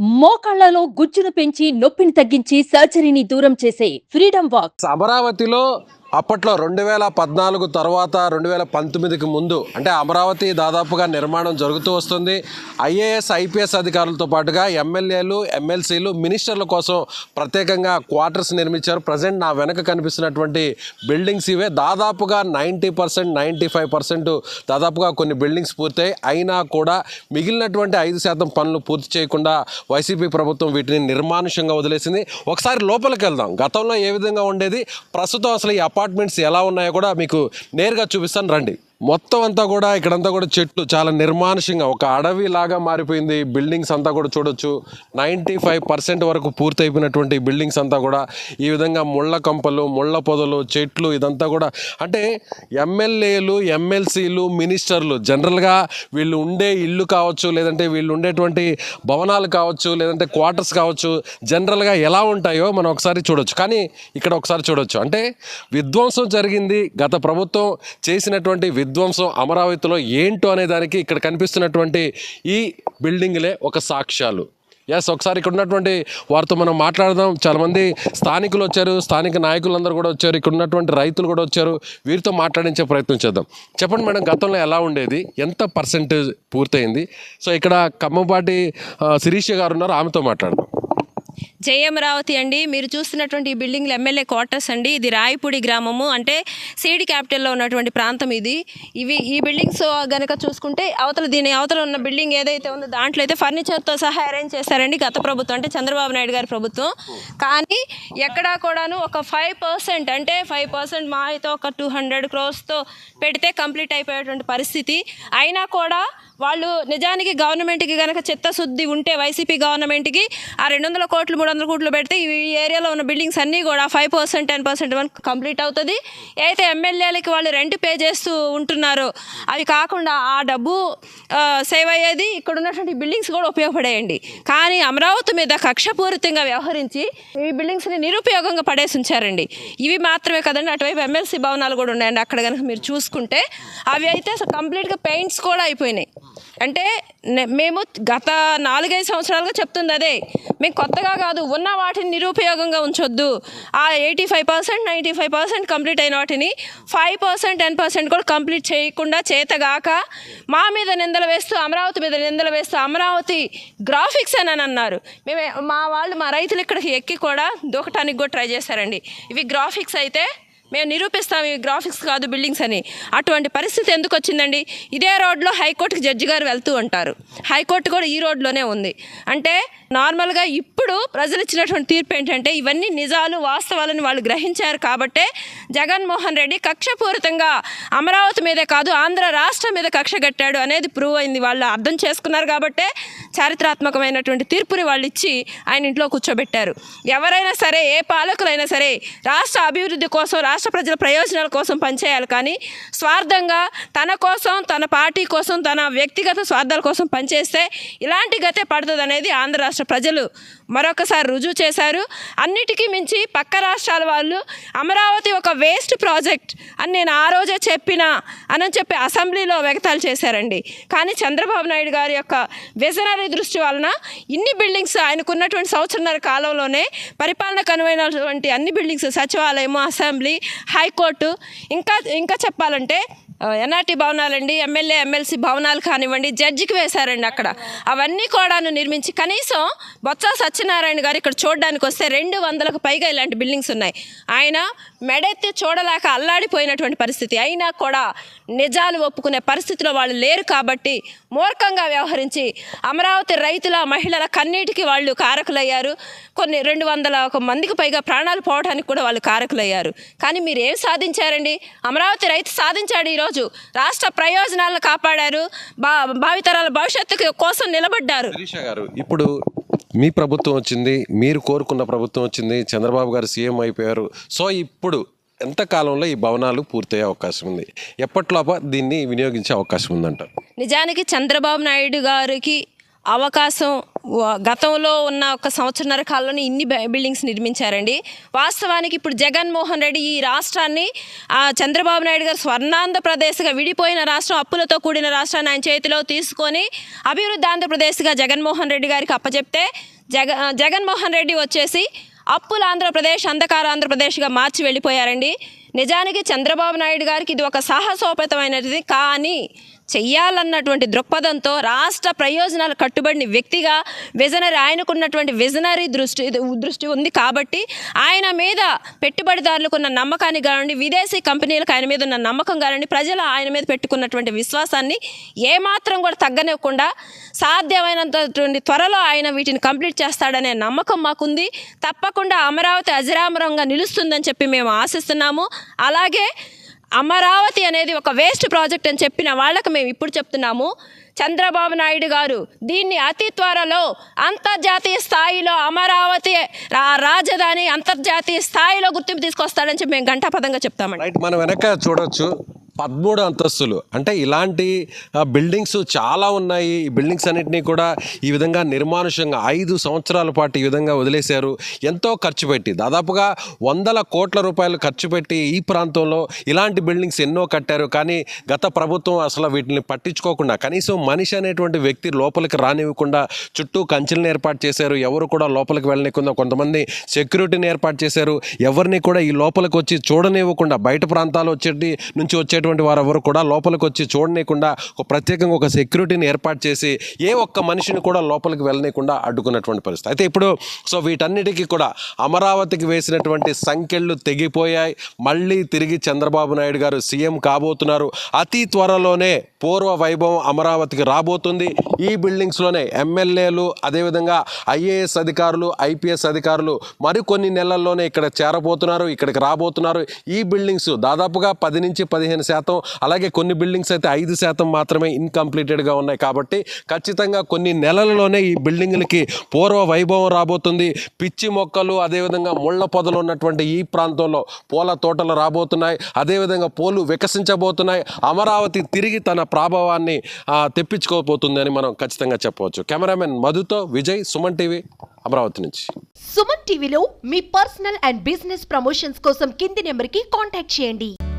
మోకాళ్ళలో గుజ్జును పెంచి నొప్పిని తగ్గించి సర్జరీని దూరం చేసే ఫ్రీడమ్ వాక్. అమరావతిలో అప్పట్లో రెండు వేల పద్నాలుగు తర్వాత రెండు వేల పంతొమ్మిదికి ముందు అంటే అమరావతి దాదాపుగా నిర్మాణం జరుగుతూ వస్తుంది. ఐఏఎస్ ఐపీఎస్ అధికారులతో పాటుగా ఎమ్మెల్యేలు ఎమ్మెల్సీలు మినిస్టర్ల కోసం ప్రత్యేకంగా క్వార్టర్స్ నిర్మించారు. ప్రజెంట్ నా వెనక కనిపిస్తున్నటువంటి బిల్డింగ్స్ ఇవే. దాదాపుగా ninety percent ninety five percent దాదాపుగా కొన్ని బిల్డింగ్స్ పూర్తయి అయినా కూడా మిగిలినటువంటి ఐదు శాతం పనులు పూర్తి చేయకుండా వైసీపీ ప్రభుత్వం వీటిని నిర్మానుషంగా వదిలేసింది. ఒకసారి లోపలికి వెళ్దాం. గతంలో ఏ విధంగా ఉండేది? ప్రస్తుతం అసలు ఈ అపార్ట్మెంట్స్ ఎలా ఉన్నాయో కూడా మీకు నేరుగా చూపిస్తాను. రండి. మొత్తం అంతా కూడా ఇక్కడంతా కూడా చెట్లు చాలా నిర్మానుషంగా ఒక అడవి లాగా మారిపోయింది. బిల్డింగ్స్ అంతా కూడా చూడొచ్చు. నైంటీ ఫైవ్ పర్సెంట్ వరకు పూర్తయిపోయినటువంటి బిల్డింగ్స్ అంతా కూడా ఈ విధంగా ముళ్ళ కంపలు ముళ్ళ పొదలు చెట్లు ఇదంతా కూడా అంటే ఎమ్మెల్యేలు ఎమ్మెల్సీలు మినిస్టర్లు జనరల్గా వీళ్ళు ఉండే ఇల్లు కావచ్చు లేదంటే వీళ్ళు ఉండేటువంటి భవనాలు కావచ్చు లేదంటే క్వార్టర్స్ కావచ్చు జనరల్గా ఎలా ఉంటాయో మనం ఒకసారి చూడొచ్చు. కానీ ఇక్కడ ఒకసారి చూడొచ్చు. అంటే విధ్వంసం జరిగింది. గత ప్రభుత్వం చేసినటువంటి విధ్వంసం అమరావతిలో ఏంటో అనే దానికి ఇక్కడ కనిపిస్తున్నటువంటి ఈ బిల్డింగ్లే ఒక సాక్ష్యాలు. ఎస్ ఒకసారి ఇక్కడ ఉన్నటువంటి వారితో మనం మాట్లాడదాం. చాలామంది స్థానికులు వచ్చారు స్థానిక నాయకులందరూ కూడా వచ్చారు ఇక్కడ ఉన్నటువంటి రైతులు కూడా వచ్చారు. వీరితో మాట్లాడించే ప్రయత్నం చేద్దాం. చెప్పండి మేడం గతంలో ఎలా ఉండేది? ఎంత పర్సెంటేజ్ పూర్తయింది? సో ఇక్కడ కమ్మపాటి శిరీష గారు ఉన్నారు ఆమెతో మాట్లాడదాం. జయమరావతి అండి. మీరు చూస్తున్నటువంటి ఈ బిల్డింగ్లు ఎమ్మెల్యే క్వార్టర్స్ అండి. ఇది రాయపూడి గ్రామము. అంటే సిడి క్యాపిటల్లో ఉన్నటువంటి ప్రాంతం ఇది. ఇవి ఈ బిల్డింగ్స్ గనక చూసుకుంటే అవతల దీని అవతల ఉన్న బిల్డింగ్ ఏదైతే ఉందో దాంట్లో అయితే ఫర్నిచర్తో సహా అరేంజ్ చేశారండి గత ప్రభుత్వం. అంటే చంద్రబాబు నాయుడు గారి ప్రభుత్వం. కానీ ఎక్కడా కూడాను ఒక ఫైవ్ పర్సెంట్ అంటే ఫైవ్ పర్సెంట్ మా అయితే ఒక టూ హండ్రెడ్ క్రోస్తో పెడితే కంప్లీట్ అయిపోయేటువంటి పరిస్థితి. అయినా కూడా వాళ్ళు నిజానికి గవర్నమెంట్కి కనుక చిత్తశుద్ధి ఉంటే వైసీపీ గవర్నమెంట్కి ఆ రెండు వందల కోట్లు మూడు వందల కోట్లు పెడితే ఈ ఏరియాలో ఉన్న బిల్డింగ్స్ అన్నీ కూడా ఫైవ్ పర్సెంట్ టెన్ పర్సెంట్ వరకు కంప్లీట్ అవుతుంది. అయితే ఎమ్మెల్యేలకి వాళ్ళు రెంట్ పే చేస్తూ ఉంటున్నారో అవి కాకుండా ఆ డబ్బు సేవ్ అయ్యేది ఇక్కడ ఉన్నటువంటి బిల్డింగ్స్ కూడా ఉపయోగపడేయండి. కానీ అమరావతి మీద కక్షపూరితంగా వ్యవహరించి ఈ బిల్డింగ్స్ని నిరుపయోగంగా పడేసి ఉంచారండి. ఇవి మాత్రమే కదండి అటువైపు ఎమ్మెల్సీ భవనాలు కూడా ఉన్నాయండి. అక్కడ కనుక మీరు చూసుకుంటే అవి అయితే అసలు కంప్లీట్గా పెయింట్స్ కూడా అయిపోయినాయి. అంటే మేము గత నాలుగైదు సంవత్సరాలుగా చెప్తుంది అదే. మేము కొత్తగా కాదు ఉన్న వాటిని నిరుపయోగంగా ఉంచొద్దు. ఆ eighty five percent ninety five percent complete అయిన వాటిని ఫైవ్ పర్సెంట్ టెన్ పర్సెంట్ కూడా కంప్లీట్ చేయకుండా చేతగాక మా మీద నిందలు వేస్తూ అమరావతి మీద నిందలు వేస్తూ అమరావతి గ్రాఫిక్స్ అని అని అన్నారు. మేము మా వాళ్ళు మా రైతులు ఇక్కడికి ఎక్కి కూడా దూకటానికి కూడా ట్రై చేశారండి. ఇవి గ్రాఫిక్స్ అయితే మేము నిరూపిస్తాం ఈ గ్రాఫిక్స్ కాదు బిల్డింగ్స్ అని. అటువంటి పరిస్థితి ఎందుకు వచ్చిందండి? ఇదే రోడ్లో హైకోర్టుకి జడ్జి గారు వెళ్తూ ఉంటారు. హైకోర్టు కూడా ఈ రోడ్లోనే ఉంది. అంటే నార్మల్గా ఇప్పుడు ప్రజలు ఇచ్చినటువంటి తీర్పు ఏంటంటే ఇవన్నీ నిజాలు వాస్తవాలను వాళ్ళు గ్రహించారు కాబట్టే జగన్మోహన్ రెడ్డి కక్షపూరితంగా అమరావతి మీదే కాదు ఆంధ్ర రాష్ట్రం మీద కక్ష కట్టాడు అనేది ప్రూవ్ అయింది. వాళ్ళు అర్థం చేసుకున్నారు కాబట్టే చారిత్రాత్మకమైనటువంటి తీర్పుని వాళ్ళు ఇచ్చి ఆయన ఇంట్లో కూర్చోబెట్టారు. ఎవరైనా సరే ఏ పాలకులైనా సరే రాష్ట్ర అభివృద్ధి కోసం రాష్ట్ర ప్రజల ప్రయోజనాల కోసం పనిచేయాలి కానీ స్వార్థంగా తన కోసం తన పార్టీ కోసం తన వ్యక్తిగత స్వార్థాల కోసం పనిచేస్తే ఇలాంటి గతే పడుతుంది అనేది ఆంధ్ర రాష్ట్ర ప్రజలు మరొకసారి రుజువు చేశారు. అన్నిటికీ మించి పక్క రాష్ట్రాల వాళ్ళు అమరావతి ఒక వేస్ట్ ప్రాజెక్ట్ అని నేను ఆ రోజే చెప్పిన అని చెప్పి అసెంబ్లీలో వ్యక్తాలు చేశారండి. కానీ చంద్రబాబు నాయుడు గారి యొక్క విజనరీ దృష్టి వలన ఇన్ని బిల్డింగ్స్ ఆయనకున్నటువంటి సంవత్సరన్నర కాలంలోనే పరిపాలన కనువైనటువంటి అన్ని బిల్డింగ్స్ సచివాలయము అసెంబ్లీ హైకోర్టు ఇంకా ఇంకా చెప్పాలంటే ఎన్ఆర్టీ భవనాలండి ఎమ్మెల్యే ఎమ్మెల్సీ భవనాలు కానివ్వండి జడ్జికి వేశారండి అక్కడ. అవన్నీ కూడాను నిర్మించి కనీసం బొత్స సత్యనారాయణ గారు ఇక్కడ చూడడానికి వస్తే రెండు వందలకు పైగా ఇలాంటి బిల్డింగ్స్ ఉన్నాయి. ఆయన మెడెత్తి చూడలేక అల్లాడిపోయినటువంటి పరిస్థితి. అయినా కూడా నిజాలు ఒప్పుకునే పరిస్థితిలో వాళ్ళు లేరు కాబట్టి మూర్ఖంగా వ్యవహరించి అమరావతి రైతుల మహిళల కన్నీటికి వాళ్ళు కారకులయ్యారు. కొన్ని రెండు వందల ఒక మందికి పైగా ప్రాణాలు పోవడానికి కూడా వాళ్ళు కారకులయ్యారు. కానీ మీరు ఏం సాధించారండి? అమరావతి రైతు సాధించాడు ఈరోజు. రాష్ట్ర ప్రయోజనాలను కాపాడారు బా భావితరాల భవిష్యత్తు కోసం నిలబడ్డారు. గారు ఇప్పుడు మీ ప్రభుత్వం వచ్చింది మీరు కోరుకున్న ప్రభుత్వం వచ్చింది చంద్రబాబు గారు సీఎం అయిపోయారు. సో ఇప్పుడు ఎంత కాలంలో ఈ భవనాలు పూర్తయ్యే అవకాశం ఉంది? ఎప్పట్లోప దీన్ని వినియోగించే అవకాశం ఉందంటారు? నిజానికి చంద్రబాబు నాయుడు గారికి అవకాశం గతంలో ఉన్న ఒక సంవత్సరన్నర కాలంలోనే ఇన్ని బిల్డింగ్స్ నిర్మించారండి. వాస్తవానికి ఇప్పుడు జగన్మోహన్ రెడ్డి ఈ రాష్ట్రాన్ని చంద్రబాబు నాయుడు గారు స్వర్ణాంధ్రప్రదేశ్గా విడిపోయిన రాష్ట్రం అప్పులతో కూడిన రాష్ట్రాన్ని ఆయన చేతిలో తీసుకొని అభివృద్ధి ఆంధ్రప్రదేశ్గా జగన్మోహన్ రెడ్డి గారికి అప్పచెప్తే జగ జగన్మోహన్ రెడ్డి వచ్చేసి అప్పుల ఆంధ్రప్రదేశ్ అంధకార ఆంధ్రప్రదేశ్గా మార్చి వెళ్ళిపోయారండి. నిజానికి చంద్రబాబు నాయుడు గారికి ఇది ఒక సాహసోపేతమైనది. కానీ చెయ్యాలన్నటువంటి దృక్పథంతో రాష్ట్ర ప్రయోజనాలు కట్టుబడిన వ్యక్తిగా విజనరీ ఆయనకున్నటువంటి విజనరీ దృష్టి దృష్టి ఉంది కాబట్టి ఆయన మీద పెట్టుబడిదారులకు ఉన్న నమ్మకాన్ని కానివ్వండి విదేశీ కంపెనీలకు ఆయన మీద ఉన్న నమ్మకం కానివ్వండి ప్రజలు ఆయన మీద పెట్టుకున్నటువంటి విశ్వాసాన్ని ఏమాత్రం కూడా తగ్గనివ్వకుండా సాధ్యమైనంతటువంటి త్వరలో ఆయన వీటిని కంప్లీట్ చేస్తాడనే నమ్మకం మాకుంది. తప్పకుండా అమరావతి అజరామరంగా నిలుస్తుందని చెప్పి మేము ఆశిస్తున్నాము. అలాగే అమరావతి అనేది ఒక వేస్ట్ ప్రాజెక్ట్ అని చెప్పిన వాళ్ళకు మేము ఇప్పుడు చెప్తున్నాము. చంద్రబాబు నాయుడు గారు దీన్ని అతి త్వరలో అంతర్జాతీయ స్థాయిలో అమరావతి రా- రాజధాని అంతర్జాతీయ స్థాయిలో గుర్తింపు తీసుకొస్తాడని చెప్పి మేము గంటాపదంగా చెప్తామండి. మనం వెనక చూడొచ్చు. పదమూడు అంతస్తులు. అంటే ఇలాంటి బిల్డింగ్స్ చాలా ఉన్నాయి. ఈ బిల్డింగ్స్ అన్నింటినీ కూడా ఈ విధంగా నిర్మానుషంగా ఐదు సంవత్సరాల పాటు ఈ విధంగా వదిలేశారు. ఎంతో ఖర్చు పెట్టి దాదాపుగా వందల కోట్ల రూపాయలు ఖర్చు పెట్టి ఈ ప్రాంతంలో ఇలాంటి బిల్డింగ్స్ ఎన్నో కట్టారు. కానీ గత ప్రభుత్వం అసలు వీటిని పట్టించుకోకుండా కనీసం మనిషి అనేటువంటి వ్యక్తి లోపలికి రానివ్వకుండా చుట్టూ కంచెలను ఏర్పాటు చేశారు. ఎవరు కూడా లోపలికి వెళ్ళనివ్వకుండా కొంతమంది సెక్యూరిటీని ఏర్పాటు చేశారు. ఎవరిని కూడా ఈ లోపలికి వచ్చి చూడనివ్వకుండా బయట ప్రాంతాలు వచ్చేటి నుంచి వచ్చేటువంటి వారు ఎవరు కూడా లోపలికి వచ్చి చూడనీయకుండా ఒక ప్రత్యేకంగా ఒక సెక్యూరిటీని ఏర్పాటు చేసి ఏ ఒక్క మనిషిని కూడా లోపలికి వెళ్ళనీయకుండా అడ్డుకున్నటువంటి పరిస్థితి. అయితే ఇప్పుడు సో వీటన్నిటికీ కూడా అమరావతికి వేసినటువంటి సంఖ్యలు తెగిపోయాయి. మళ్ళీ తిరిగి చంద్రబాబు నాయుడు గారు సీఎం కాబోతున్నారు. అతి త్వరలోనే పూర్వ వైభవం అమరావతికి రాబోతుంది. ఈ బిల్డింగ్స్లోనే ఎమ్మెల్యేలు అదేవిధంగా ఐఏఎస్ అధికారులు ఐపీఎస్ అధికారులు మరికొన్ని నెలల్లోనే ఇక్కడ చేరబోతున్నారు ఇక్కడికి రాబోతున్నారు. ఈ బిల్డింగ్స్ దాదాపుగా పది నుంచి పదిహేను శాతం అలాగే కొన్ని బిల్డింగ్స్ అయితే ఐదు శాతం మాత్రమే ఇన్కంప్లీటెడ్గా ఉన్నాయి. కాబట్టి ఖచ్చితంగా కొన్ని నెలలలోనే ఈ బిల్డింగ్లకి పూర్వ వైభవం రాబోతుంది. పిచ్చి మొక్కలు అదేవిధంగా ముళ్ళ పొదలు ఉన్నటువంటి ఈ ప్రాంతంలో పూల తోటలు రాబోతున్నాయి. అదేవిధంగా పూలు వికసించబోతున్నాయి. అమరావతి తిరిగి తన ప్రాభవాన్ని ఆ, తెప్పించుకోబోతుంది మనం ఖచ్చితంగా చెప్పవచ్చు. కెమెరామెన్ మధుతో విజయ్ సుమన్ టీవీ అమరావతి నుంచి. సుమన్ టీవీలో మీ పర్సనల్ అండ్ బిజినెస్ ప్రమోషన్స్ కోసం కింది నెంబర్కి కాంటాక్ట్ చేయండి.